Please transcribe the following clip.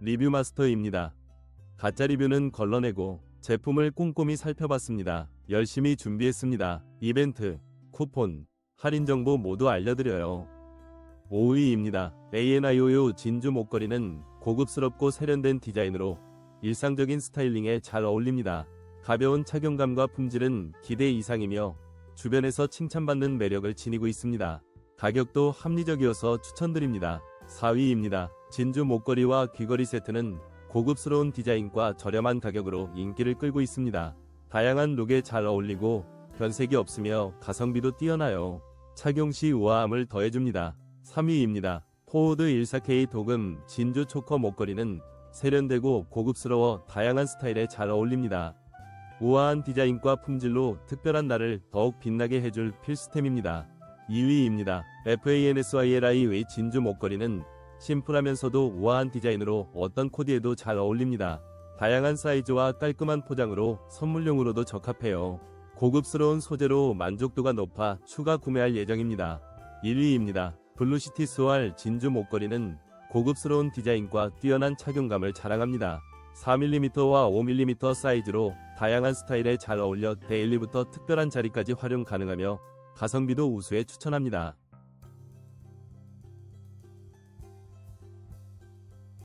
리뷰 마스터입니다. 가짜 리뷰는 걸러내고 제품을 꼼꼼히 살펴봤습니다. 열심히 준비했습니다. 이벤트, 쿠폰, 할인 정보 모두 알려드려요. 5위입니다. ANIOU 진주 목걸이는 고급스럽고 세련된 디자인으로 일상적인 스타일링에 잘 어울립니다. 가벼운 착용감과 품질은 기대 이상이며 주변에서 칭찬받는 매력을 지니고 있습니다. 가격도 합리적이어서 추천드립니다. 4위입니다. 진주 목걸이와 귀걸이 세트는 고급스러운 디자인과 저렴한 가격으로 인기를 끌고 있습니다. 다양한 룩에 잘 어울리고 변색이 없으며 가성비도 뛰어나요. 착용 시 우아함을 더해줍니다. 3위입니다. 포워드 14K 도금 진주 초커 목걸이는 세련되고 고급스러워 다양한 스타일에 잘 어울립니다. 우아한 디자인과 품질로 특별한 날을 더욱 빛나게 해줄 필수템입니다. 2위입니다. FANSYLI의 진주 목걸이는 심플하면서도 우아한 디자인으로 어떤 코디에도 잘 어울립니다. 다양한 사이즈와 깔끔한 포장으로 선물용으로도 적합해요. 고급스러운 소재로 만족도가 높아 추가 구매할 예정입니다. 1위입니다. 블루시티 스왈 진주 목걸이는 고급스러운 디자인과 뛰어난 착용감을 자랑합니다. 4mm와 5mm 사이즈로 다양한 스타일에 잘 어울려 데일리부터 특별한 자리까지 활용 가능하며 가성비도 우수에 추천합니다.